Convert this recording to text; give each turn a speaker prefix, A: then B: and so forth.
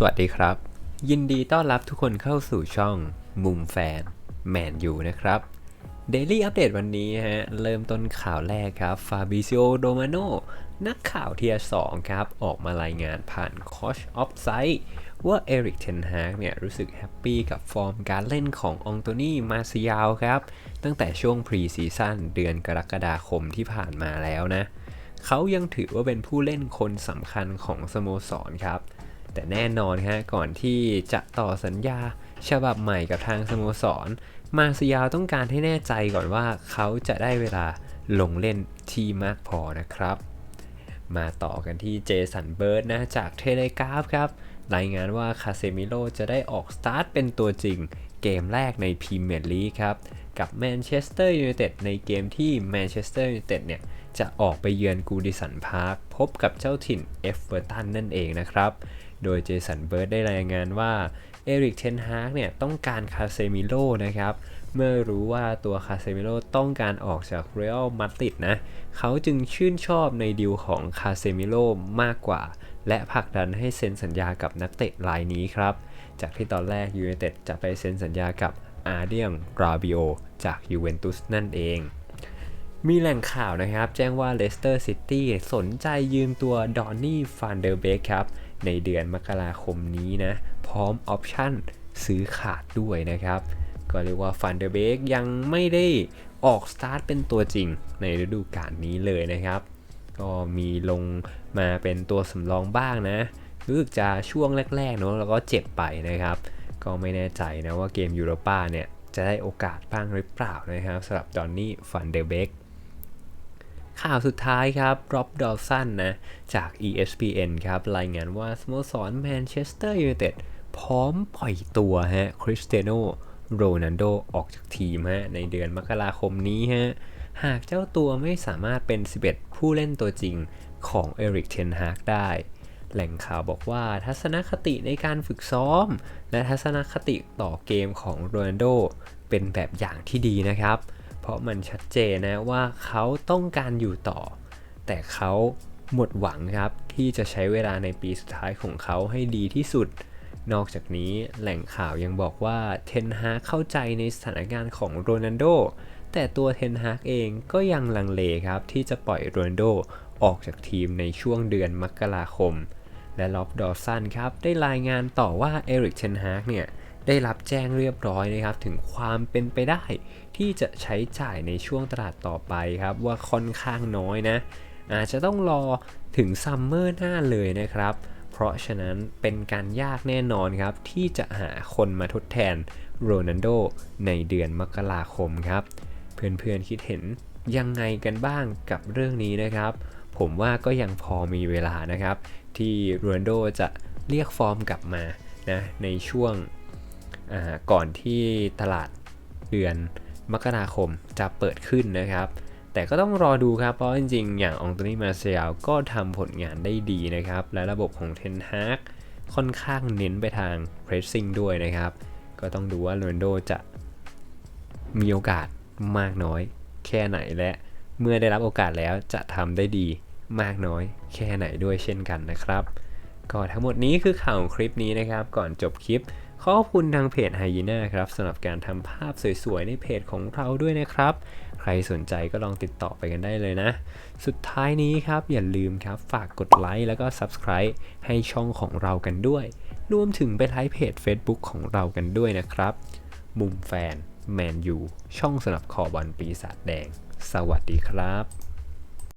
A: สวัสดีครับ ยินดีต้อนรับทุกคนเข้าสู่ช่องมุมแฟนแมนยูนะครับ Daily Update วันนี้ฮะ เริ่มต้นข่าวแรกครับฟาบิซิโอโดมาโนนักข่าวเทียร์2ครับ ออกมารายงานผ่านคอชออฟไซต์ว่าเอริกเทนฮากเนี่ย รู้สึกแฮปปี้กับฟอร์มการเล่นขององโตนี่มาซิยาวครับ ตั้งแต่ช่วงพรีซีซั่นเดือนกรกฎาคมที่ผ่านมาแล้วนะ เขายังถือว่าเป็นผู้เล่นคนสำคัญของสโมสรครับ แต่แน่นอนฮะก่อนที่จะต่อสัญญาฉบับใหม่กับทางสโมสร มาซิยาต้องการให้แน่ใจก่อนว่าเขาจะได้เวลาลงเล่นที่มากพอนะครับ มาต่อกันที่เจสันเบิร์ดนะจากเทเลกราฟครับ รายงานว่าคาเซมิโลจะได้ออกสตาร์ทเป็นตัวจริง เกมแรกในพรีเมียร์ลีกครับ กับแมนเชสเตอร์ยูไนเต็ดในเกมที่แมนเชสเตอร์ยูไนเต็ดเนี่ยจะออกไปเยือนกูดิสันพาร์คพบกับเจ้าถิ่นเอฟเวอร์ตันนั่นเองนะครับ โดยเจสันเบิร์ดได้รายงานว่าเอริกเทนฮากเนี่ยต้องการคาเซมิโลนะครับ เมื่อรู้ว่าตัวคาเซมิโลต้องการออกจากเรอัลมาดริดนะ เขาจึงชื่นชอบในดีลของคาเซมิโลมากกว่า และผลักดันให้เซ็นสัญญากับนักเตะรายนี้ครับ จากที่ตอนแรกยูไนเต็ดจะไปเซ็นสัญญากับอาเดียงราบิโอจากยูเวนตุสนั่นเอง มีแหล่งข่าวนะครับ แจ้งว่าเลสเตอร์ซิตี้สนใจยืมตัวดอนนี่ฟานเดอร์เบกครับ ในเดือนมกราคมนี้นะ พร้อมออปชั่นซื้อขาดด้วยนะครับ ก็เรียกว่าฟันเดอร์เบกยังไม่ได้ออกสตาร์ทเป็นตัวจริงในฤดูกาลนี้เลยนะครับ ก็มีลงมาเป็นตัวสำรองบ้างนะรู้สึกจะช่วงแรกๆเนาะแล้วก็เจ็บไปนะครับ ก็ไม่แน่ใจนะว่าเกมยูโรป้าเนี่ยจะได้โอกาสบ้างหรือเปล่านะครับสำหรับดอนนี่ฟันเดอร์เบก ข่าวสุดท้ายครับร็อบดอลสันนะจาก ESPN ครับรายงานว่าสโมสรแมนเชสเตอร์ยูไนเต็ดพร้อมปล่อยตัวฮะคริสเตียโนโรนัลโดออกจากทีมฮะในเดือนมกราคมนี้ฮะหากเจ้าตัวไม่สามารถเป็น 11 ผู้เล่นตัวจริงของเอริกเทนฮากได้ แหล่งข่าวบอกว่าทัศนคติในการฝึกซ้อม และทัศนคติต่อเกมของโรนัลโดเป็นแบบอย่างที่ดีนะครับ ราะมันชัดเจนนะว่าเขาต้องการอยู่ต่อ แต่เขาหมดหวังครับที่จะใช้เวลาในปีสุดท้ายของเขาให้ดีที่สุด นอกจากนี้แหล่งข่าวยังบอกว่าเทนฮากเข้าใจในสถานการณ์ของโรนัลโดแต่ตัวเทนฮากเองก็ยังลังเลครับที่จะปล่อยโรนัลโดออกจากทีมในช่วงเดือนมกราคม และล็อบดอสันครับได้รายงานต่อว่าเอริกเทนฮากเนี่ย ได้รับแจ้งเรียบร้อยนะครับ ถึงความเป็นไปได้ ที่จะใช้จ่ายในช่วงตลาดต่อไปครับ ว่าค่อนข้างน้อยนะ อาจจะต้องรอถึงซัมเมอร์หน้าเลยนะครับ เพราะฉะนั้นเป็นการยากแน่นอนครับ ที่จะหาคนมาทดแทนโรนัลโดในเดือนมกราคมครับ เพื่อนๆคิดเห็นยังไงกันบ้างกับเรื่องนี้นะครับ ผมว่าก็ยังพอมีเวลานะครับ ที่โรนัลโดจะเรียกฟอร์มกลับมานะในช่วง ก่อนที่ตลาดเดือนมกราคมจะเปิดขึ้นนะครับ แต่ก็ต้องรอดูครับ เพราะจริงๆ อย่างองโตนี่มาเซียลก็ทำผลงานได้ดีนะครับ และระบบของเทนฮากค่อนข้างเน้นไปทางเพรสซิ่งด้วยนะครับ ก็ต้องดูว่าโรนโดจะมีโอกาสมากน้อย แค่ไหนและเมื่อได้รับโอกาสแล้วจะทำได้ดีมากน้อย แค่ไหนด้วยเช่นกันนะครับ ก็ทั้งหมดนี้คือข่าวของคลิปนี้นะครับ ก่อนจบคลิป ขอบคุณทางเพจไฮยีน่าครับสำหรับการทำภาพสวยๆ ในเพจของเราด้วยนะครับ ใครสนใจก็ลองติดต่อไปกันได้เลยนะ สุดท้ายนี้ครับ อย่าลืมครับฝากกดไลค์แล้วก็ Subscribe ให้ช่องของเรากันด้วย รวมถึงไปไลค์เพจ Facebook ของเรากันด้วยนะครับ มุมแฟนแมนยูช่องสำหรับคอบอลปีศาจแดง สวัสดีครับ